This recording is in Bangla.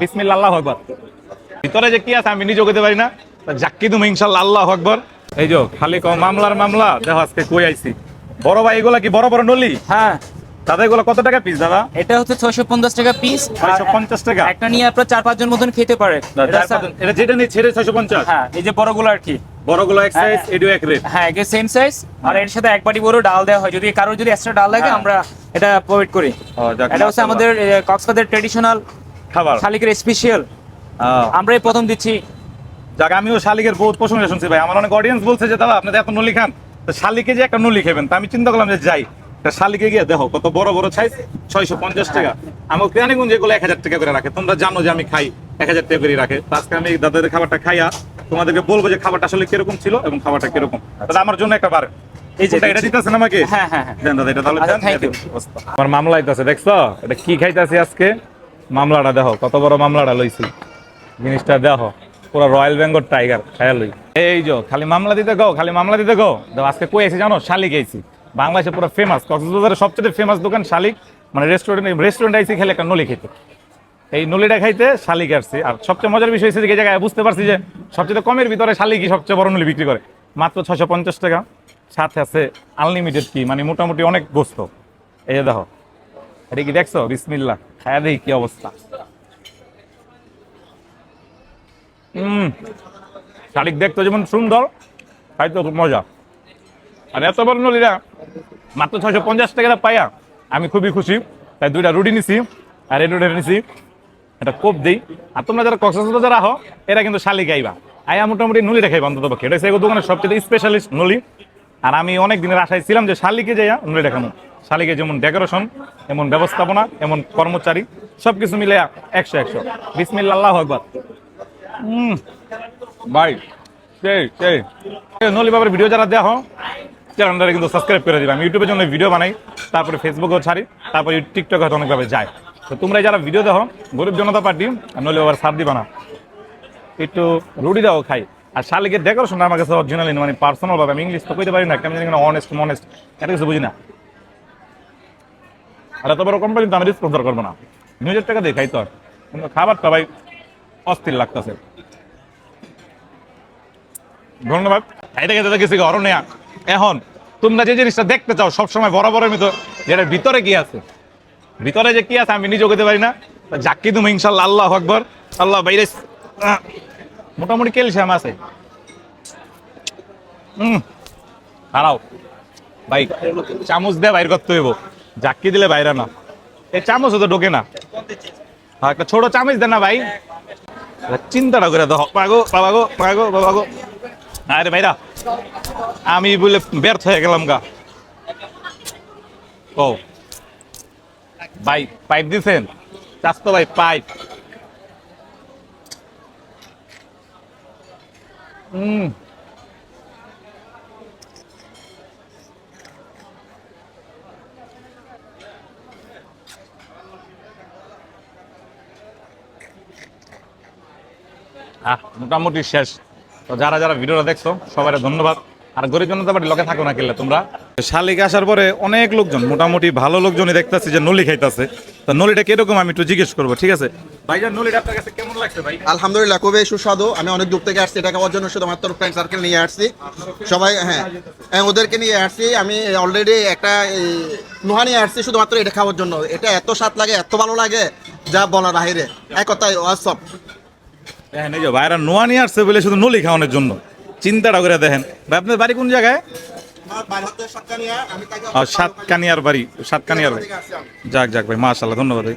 বিসমিল্লা আল্লাহ আকবর। ভিতরে যে কি আছে আমি নিজেও করতে পারি না। তুমি ইনশাল্লাহ আল্লাহ আকবর। এই যে খালি কম মামলার মামলা দেখো আজকে কই আইছি। বড় ভাই এগুলা কি বড় বড় নলি? হ্যাঁ। দাদা এগুলো কত টাকা পিস দাদা? এটা হচ্ছে ছয়শো পঞ্চাশ টাকা পিস ছয়শো পঞ্চাশ টাকা? একটা নিয়ে আপনার চার পাঁচজন মতন খেতে পারে। এটা যেটা নিয়ে ছেড়ে ছয়শো পঞ্চাশ? হ্যাঁ এই যে বড়গুলো আর কি। বড়গুলো এক সাইজ হ্যাঁ। এডিও এক রেট হ্যাঁ একে সেম সাইজ আর এর সাথে এক বাটি বড় ডাল দেওয়া হয়। যদি কারোর যদি এক্সট্রা ডাল লাগে হ্যাঁ। আমরা এটা প্রোভাইড করি। এটা হচ্ছে আমাদের কক্সবাজার ট্রেডিশনাল খাবার। শালিকের স্পেশাল আমরাই প্রথম দিচ্ছি। যাক আমিও শালিকের বহুত প্রশংসা শুনছি ভাই। আমার অনেক অডিয়েন্স বলছে যে দাদা এত নলি খান। তো শালিকে যে একটা নলি খাবেন তা আমি চিন্তা করলাম যে যাই। শালিকে গিয়ে দেখো কত বড় বড় সাইজ ছয়শো পঞ্চাশ টাকা। আমার কেরানীগঞ্জ এগুলো এক হাজার টাকা করে রাখে। তোমরা জানো যে আমি খাই এক হাজার টাকা করে রাখে। আজকে আমি দাদাদের খাবারটা খাইয়া তোমাদেরকে বলব যে খাবারটা আসলে কীরকম ছিল এবং খাবারটা কীরকম। দাদা আমার জন্য একটা বার। এই যে এটা দিতেছেন আমাকে? হ্যাঁ হ্যাঁ হ্যাঁ। দেন দাদা এটা তাহলে আচ্ছা. আমার মামলা আইতাছে দেখছ? এটা কি খাইতাছি আজকে? মামলাটা দেখো, কত বড় মামলাটা লইছি। জিনিসটা দেখো, পুরো রয়্যাল বেঙ্গল টাইগার খায়া লই। এই যে, খালি মামলা দিতে গো খালি মামলা দিতে গো দেখো, আজকে কই আইছি জানো? শালিক আইছি। বাংলাদেশে পুরো ফেমাস কক্সবাজারের সবচেয়ে ফেমাস দোকান শালিক। মানে রেস্টুরেন্ট রেস্টুরেন্ট আইছি খেলে একটা নলি খেতে। এই নলিটা খাইতে শালিক আসছি। আর সবচেয়ে মজার বিষয় হচ্ছে যে জায়গায় বুঝতে পারছি যে, সবচেয়ে কমের ভিতরে শালিকই সবচেয়ে বড় নলি বিক্রি করে। মাত্র ছশো পঞ্চাশ টাকা। সাথে আছে আনলিমিটেড কি মানে মোটামুটি অনেক গোস্ত এই যে দেখো, এটা কি দেখছ? বিসমিল্লা দেখি কি অবস্থা। হম শালিক দেখতো যেমন সুন্দর খাইতো মজা। আর এত বড় নলিরা, মাত্র ছয়শো পঞ্চাশ টাকা পাইয়া আমি খুবই খুশি। তাই দুইটা রুটি নিছি, আর এই রুটি নিছি এটা কোপ দিই। আর তোমরা যারা কক্সবাজার যারা আহো, এরা কিন্তু শালিক আইবা। আয়া মোটামুটি নলি রেখাইবা অন্তত পক্ষে। এটা হচ্ছে দোকানের সবচেয়ে স্পেশালিস্ট নলি। আর আমি অনেক দিনের আশায় ছিলাম যে শালিকে যাইয়া নলি দেখানো শালিকে যেমন ডেকোরেশন এমন ব্যবস্থাপনা, এমন কর্মচারী, সবকিছু মিলে একশো একশো। বিসমিল্লা আল্লাহ আকবর। হুম ভাই নলি বাবার ভিডিও যারা দেখো চ্যানেলটা কিন্তু সাবস্ক্রাইব করে দিবে। আমি ইউটিউবের জন্য ভিডিও বানাই, তারপরে ফেসবুকেও ছাড়ি, তারপরে টিকটকে হয়তো অনেকভাবে যায়। তো তোমরা যারা ভিডিও দেখো, গরিব জনতা পার্টি, আর নইলে আবার সার দিবা না। একটু রুটি দাও, খাই। আর শালিকের ডেকোরেশন আমার কাছে অরিজিনালি মানে পার্সোনাল ভাবে, আমি ইংলিশ তো কইতে পারি না কেমন জানি অনেস্ট মনেস্ট এটা কিছু বুঝি না। আর এত বড় কোম্পানি তো আমি স্পন্সর করব না। নিজের টাকা দিয়ে তো। কিন্তু খাবারটা ভাই অস্থির লাগতেছে। ধন্যবাদ। খেতে গেছি এখন, তোমরা যে জিনিসটা দেখতে চাও, সবসময় যেটা ভিতরে কি আছে? ভিতরে যে কি আছে, আমি নিজেও করতে পারি না। যাকি তুমি ইনশাল্লাহ, আল্লাহ আকবর। আল্লাহ বাইরে মোটামুটি ক্যালসিয়াম আছে। হারাও ভাই, চামচ দিয়ে বাইর করতে হইব। জাক্কি দিলে বাইরে না। এই চামচ তো ঢোকে না। হ্যাঁ, একটা ছোট চামচ দেন না ভাই। চিন্তাটা করে দেখো। পাগো বাবাগো পাগো বাবাগো আরে ভাইরা আমি বলে ব্যর্থ হয়ে গেলাম গা। ও। ভাই পাইপ দিছেন? চাস্তো ভাই পাইপ। হুম আহ মোটামুটি শেষ। তো যারা যারা ভিডিওটা দেখছ সবাই ধন্যবাদ। আর গরিব জনতা পার্টি লগে থাকো না কেলে তোমরা? শালিক আসার পরে অনেক লোকজন মোটামুটি ভালো লোকজনই দেখতেছি যে নলি খাইতেছে। তো নলিটা কীরকম আমি একটু জিজ্ঞেস করব ঠিক আছে? ভাইজান নলিটা আপনার কাছে কেমন লাগছে ভাই? আলহামদুলিল্লাহ খুবই সুস্বাদু। আমি অনেক দূর থেকে আসছি এটা খাওয়ার জন্য শুধুমাত্র ফ্রেন্ড সার্কেল নিয়ে আসছি। সবাই হ্যাঁ হ্যাঁ, ওদেরকে নিয়ে আসছি। আমি অলরেডি একটা নুহা নিয়ে আসছি শুধুমাত্র এটা খাওয়ার জন্য। এটা এত স্বাদ লাগে এত ভালো লাগে যা বলার বাহিরে এক কথায় অসব দেখেন এই যে ভাইরা নোয়া নিয়ে আসছে বলে শুধু নলি খাওয়ানোর জন্য। চিন্তাটা করে দেখেন। ভাই আপনার বাড়ি কোন জায়গায়? সাতকানিয়ার বাড়ি সাতকানিয়ার বাড়ি। যাক যাক ভাই মাশাল্লাহ ধন্যবাদ ভাই।